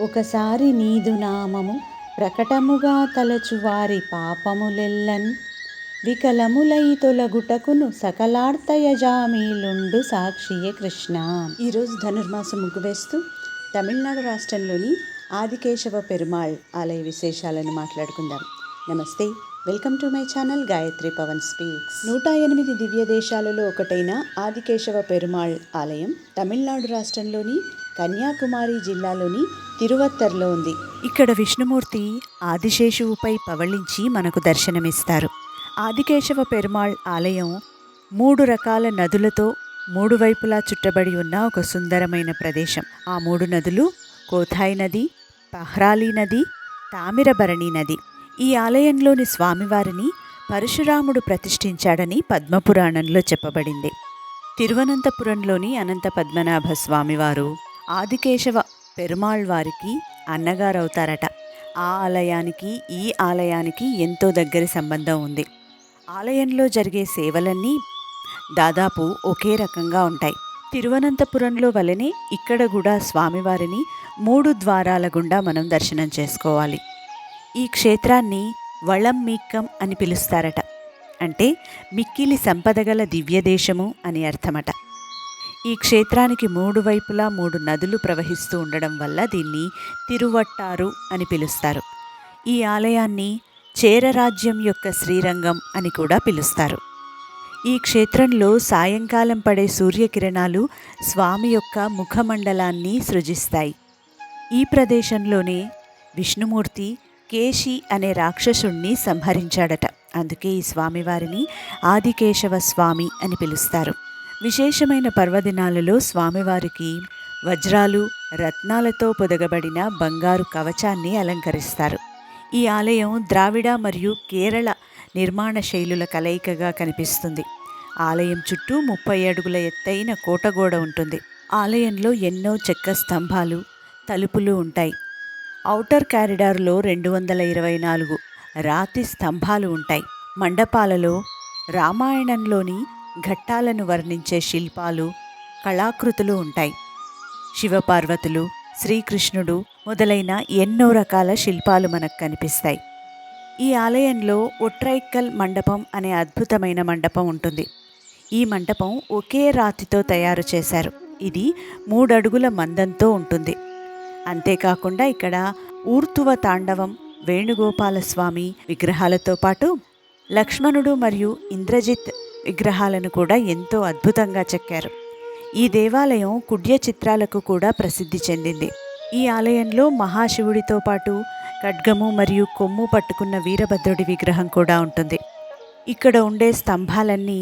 ఒకసారి నీదు నామము ప్రకటముగా తలచు వారి పాపములెల్లన్. వికలములై తొలగుటకును సకలార్థయజామీలుండు సాక్షియే కృష్ణ. ఈరోజు ధనుర్మాసం ముగ్గువేస్తూ తమిళనాడు రాష్ట్రంలోని ఆదికేశవ పెరుమాళ్ ఆలయ విశేషాలను మాట్లాడుకుందాం. నమస్తే welcome to my channel Gayathri Pavan speaks. నూట ఎనిమిది దివ్య దేశాలలో ఒకటైన ఆదికేశవ పెరుమాళ్ ఆలయం తమిళనాడు రాష్ట్రంలోని కన్యాకుమారి జిల్లాలోని తిరువత్తర్లో ఉంది. ఇక్కడ విష్ణుమూర్తి ఆదిశేషువుపై పవళించి మనకు దర్శనమిస్తారు. ఆదికేశవ పెరుమాళ్ ఆలయం మూడు రకాల నదులతో మూడు వైపులా చుట్టబడి ఉన్న ఒక సుందరమైన ప్రదేశం. ఆ మూడు నదులు కోథాయి నది పహ్రాలీ నది తామిరభరణి నది. ఈ ఆలయంలోని స్వామివారిని పరశురాముడు ప్రతిష్ఠించాడని పద్మపురాణంలో చెప్పబడింది. తిరువనంతపురంలోని అనంత పద్మనాభ స్వామివారు ఆదికేశవ పెరుమాళ్ వారికి అన్నగారవుతారట. ఆ ఆలయానికి ఈ ఆలయానికి ఎంతో దగ్గరి సంబంధం ఉంది. ఆలయంలో జరిగే సేవలన్నీ దాదాపు ఒకే రకంగా ఉంటాయి. తిరువనంతపురంలో వలనే ఇక్కడ కూడా స్వామివారిని మూడు ద్వారాల గుండా మనం దర్శనం చేసుకోవాలి. ఈ క్షేత్రాన్ని వళం మీక్కం అని పిలుస్తారట. అంటే మిక్కిలి సంపదగల దివ్యదేశము అని అర్థమట. ఈ క్షేత్రానికి మూడు వైపులా మూడు నదులు ప్రవహిస్తూ ఉండడం వల్ల దీన్ని తిరువట్టారు అని పిలుస్తారు. ఈ ఆలయాన్ని చేరరాజ్యం యొక్క శ్రీరంగం అని కూడా పిలుస్తారు. ఈ క్షేత్రంలో సాయంకాలం పడే సూర్యకిరణాలు స్వామి యొక్క ముఖమండలాన్ని సృజిస్తాయి. ఈ ప్రదేశంలోనే విష్ణుమూర్తి కేశి అనే రాక్షసుణ్ణి సంహరించాడట. అందుకే ఈ స్వామివారిని ఆదికేశవ స్వామి అని పిలుస్తారు. విశేషమైన పర్వదినాలలో స్వామివారికి వజ్రాలు రత్నాలతో పొదగబడిన బంగారు కవచాన్ని అలంకరిస్తారు. ఈ ఆలయం ద్రావిడ మరియు కేరళ నిర్మాణ శైలుల కలయికగా కనిపిస్తుంది. ఆలయం చుట్టూ ముప్పై అడుగుల ఎత్తైన కోటగోడ ఉంటుంది. ఆలయంలో ఎన్నో చెక్క స్తంభాలు తలుపులు ఉంటాయి. ఔటర్ కారిడార్లో రెండు వందల ఇరవై నాలుగు రాతి స్తంభాలు ఉంటాయి. మండపాలలో రామాయణంలోని ఘట్టాలను వర్ణించే శిల్పాలు కళాకృతులు ఉంటాయి. శివపార్వతులు శ్రీకృష్ణుడు మొదలైన ఎన్నో రకాల శిల్పాలు మనకు కనిపిస్తాయి. ఈ ఆలయంలో ఒట్రైక్కల్ మండపం అనే అద్భుతమైన మండపం ఉంటుంది. ఈ మండపం ఒకే రాతితో తయారు చేశారు. ఇది మూడడుగుల మందంతో ఉంటుంది. అంతేకాకుండా ఇక్కడ ఊర్తువ తాండవం వేణుగోపాలస్వామి విగ్రహాలతో పాటు లక్ష్మణుడు మరియు ఇంద్రజిత్ విగ్రహాలను కూడా ఎంతో అద్భుతంగా చెక్కారు. ఈ దేవాలయం కుడ్య చిత్రాలకు కూడా ప్రసిద్ధి చెందింది. ఈ ఆలయంలో మహాశివుడితో పాటు ఖడ్గము మరియు కొమ్ము పట్టుకున్న వీరభద్రుడి విగ్రహం కూడా ఉంటుంది. ఇక్కడ ఉండే స్తంభాలన్నీ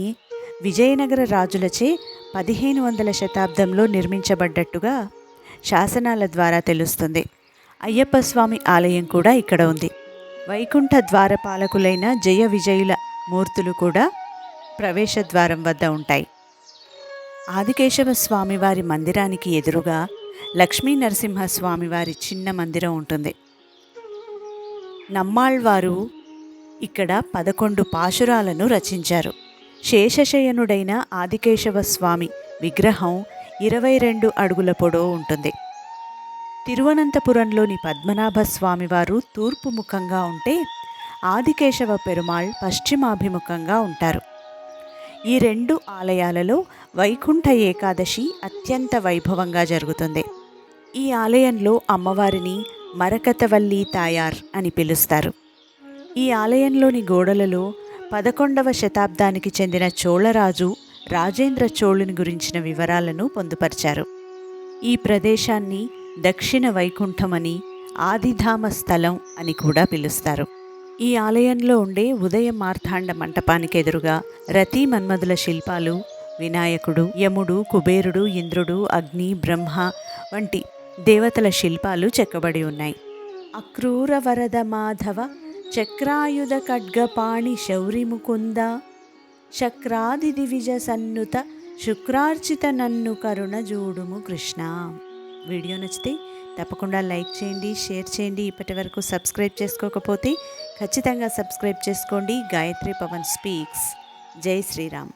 విజయనగర రాజులచే పదిహేను వందల శతాబ్దంలో నిర్మించబడ్డట్టుగా శాసనాల ద్వారా తెలుస్తుంది. అయ్యప్ప స్వామి ఆలయం కూడా ఇక్కడ ఉంది. వైకుంఠ ద్వారపాలకులైన జయ విజయుల మూర్తులు కూడా ప్రవేశద్వారం వద్ద ఉంటాయి. ఆదికేశవ స్వామివారి మందిరానికి ఎదురుగా లక్ష్మీ నరసింహస్వామివారి చిన్న మందిరం ఉంటుంది. నమ్మాళ్వారు ఇక్కడ పదకొండు పాశురాలను రచించారు. శేషశయనుడైన ఆదికేశవ స్వామి విగ్రహం ఇరవై రెండు అడుగుల పొడవు ఉంటుంది. తిరువనంతపురంలోని పద్మనాభ స్వామివారు తూర్పు ముఖంగా ఉంటే ఆదికేశవ పెరుమాళ్ పశ్చిమాభిముఖంగా ఉంటారు. ఈ రెండు ఆలయాలలో వైకుంఠ ఏకాదశి అత్యంత వైభవంగా జరుగుతుంది. ఈ ఆలయంలో అమ్మవారిని మరకతవల్లి తాయార్ అని పిలుస్తారు. ఈ ఆలయంలోని గోడలలో పదకొండవ శతాబ్దానికి చెందిన చోళరాజు రాజేంద్ర చోళుని గురించిన వివరాలను పొందుపరిచారు. ఈ ప్రదేశాన్ని దక్షిణ వైకుంఠమని ఆదిధామ స్థలం అని కూడా పిలుస్తారు. ఈ ఆలయంలో ఉండే ఉదయ మార్తాండ మంటపానికి ఎదురుగా రతి మన్మధుల శిల్పాలు వినాయకుడు యముడు కుబేరుడు ఇంద్రుడు అగ్ని బ్రహ్మ వంటి దేవతల శిల్పాలు చెక్కబడి ఉన్నాయి. అక్రూర వరద మాధవ చక్రాయుధ ఖడ్గపాణి శౌరిముకుంద చక్రాది దివిజ సన్నుత శుక్రార్చిత నన్ను కరుణ జూడుము కృష్ణ. వీడియో నచ్చితే తప్పకుండా లైక్ చేయండి షేర్ చేయండి. ఇప్పటి వరకు సబ్స్క్రైబ్ చేసుకోకపోతే ఖచ్చితంగా సబ్స్క్రైబ్ చేసుకోండి. గాయత్రి పవన్ స్పీక్స్. జై శ్రీరామ్.